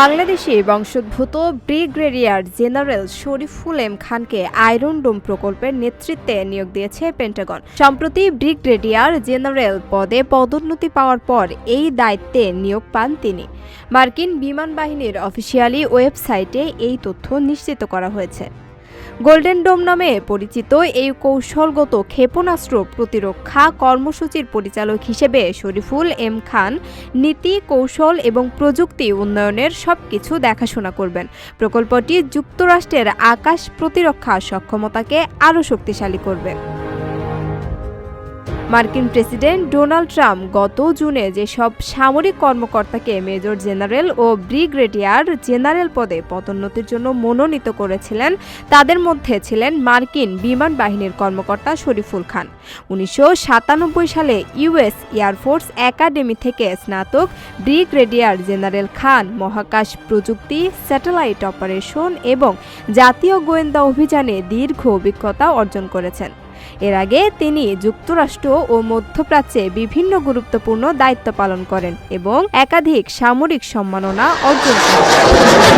বাংলাদেশি বংশোদ্ভূত brigadier general Shariful M খানকে iron dome প্রকল্পের নেতৃত্বে নিয়োগ দিয়েছে পেন্টাগন। সম্প্রতি ব্রিগ্রেডিয়ার জেনারেল পদে পদোন্নতি পাওয়ার পর এই দায়িত্বে নিয়োগ পান তিনি। মার্কিন বিমান বাহিনীর অফিসিয়ালি ওয়েবসাইটে এই তথ্য নিশ্চিত করা হয়েছে। গোল্ডেন ডোম নামে পরিচিত এই কৌশলগত ক্ষেপণাস্ত্র প্রতিরক্ষা কর্মসূচির পরিচালক হিসেবে শরীফুল এম খান নীতি, কৌশল এবং প্রযুক্তি উন্নয়নের সব কিছু দেখাশোনা করবেন। প্রকল্পটি যুক্তরাষ্ট্রের আকাশ প্রতিরক্ষা সক্ষমতাকে আরও শক্তিশালী করবে। মার্কিন প্রেসিডেন্ট ডোনাল্ড ট্রাম্প গত জুনে যেসব সামরিক কর্মকর্তাকে মেজর জেনারেল ও ব্রিগেডিয়ার জেনারেল পদে পদোন্নতির জন্য মনোনীত করেছিলেন, তাদের মধ্যে ছিলেন মার্কিন বিমান বাহিনীর কর্মকর্তা শরীফুল খান। উনিশশো সাতানব্বই সালে ইউএস এয়ারফোর্স একাডেমি থেকে স্নাতক ব্রিগেডিয়ার জেনারেল খান মহাকাশ প্রযুক্তি, স্যাটেলাইট অপারেশন এবং জাতীয় গোয়েন্দা অভিযানে দীর্ঘ অভিজ্ঞতা অর্জন করেছেন। এর আগে তিনি যুক্তরাষ্ট্র ও মধ্যপ্রাচ্যে বিভিন্ন গুরুত্বপূর্ণ দায়িত্ব পালন করেন এবং একাধিক সামরিক সম্মাননা অর্জন করেন।